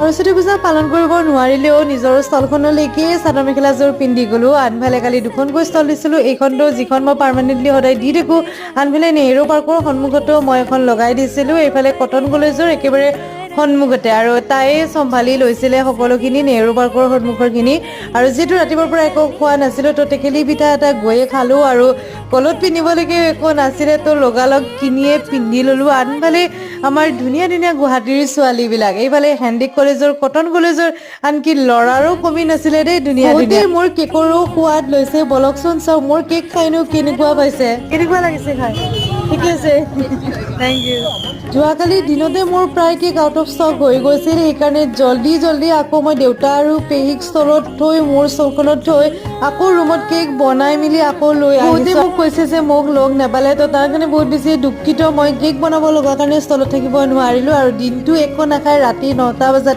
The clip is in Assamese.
সৰস্বতী পূজা পালন কৰিব নোৱাৰিলেও নিজৰ ষ্টলখনলৈকে চাদৰ মেখেলাযোৰ পিন্ধি গ'লো। আনফালে কালি দুখনকৈ ষ্টল দিছিলোঁ। এইখনতো যিখন মই পাৰ্মানেণ্টলি সদায় দি থাকোঁ। আনফালে নেহেৰু পাৰ্কৰ সন্মুখতো মই এখন লগাই দিছিলোঁ। এইফালে কটন কলেজৰ একেবাৰে সন্মুখতে আৰু তাই চম্ভালি লৈছিলে সকলোখিনি নেহেৰু পাৰ্কৰ সন্মুখৰখিনি। আৰু যিহেতু ৰাতিপুৱাৰ পৰা একো খোৱা নাছিলোঁ তো টেকেলি পিঠা এটা গৈয়ে খালোঁ আৰু গলত পিন্ধিবলৈকে একো নাছিলে তো লগালগ কিনিয়ে পিন্ধি ল'লোঁ। আনফালে আমাৰ ধুনীয়া ধুনীয়া গুৱাহাটীৰ ছোৱালীবিলাক এইফালে হেণ্ডিক কলেজৰ কটন কলেজৰ আনকি ল'ৰাৰো কমি নাছিলে দেই ধুনীয়া ধুনীয়া। মোৰ কেকৰো সোৱাদ লৈছে বলকচোন চাওক মোৰ কেক খাইনো কেনেকুৱা পাইছে? কেনেকুৱা লাগিছে খাই? ঠিকে আছে। থেংক ইউ যোৱাকালি দিনতে মোৰ প্ৰায় কেক আউট অফ ষ্টক হৈ গৈছিল সেইকাৰণে জল্দি জল্দি আকৌ মই দেউতা আৰু পেহীক ষ্টলত থৈ মোৰ ষ্টলখনত থৈ আকৌ ৰুমত কেক বনাই মেলি আকৌ লৈ বহুতে মোক কৈছে যে মোক লগ নাপালে তো তাৰ কাৰণে বহুত বেছি দুখিত। মই কেক বনাব লগা কাৰণে ষ্টলত থাকিব নোৱাৰিলোঁ আৰু দিনটো একো নাখাই ৰাতি নটা বজাত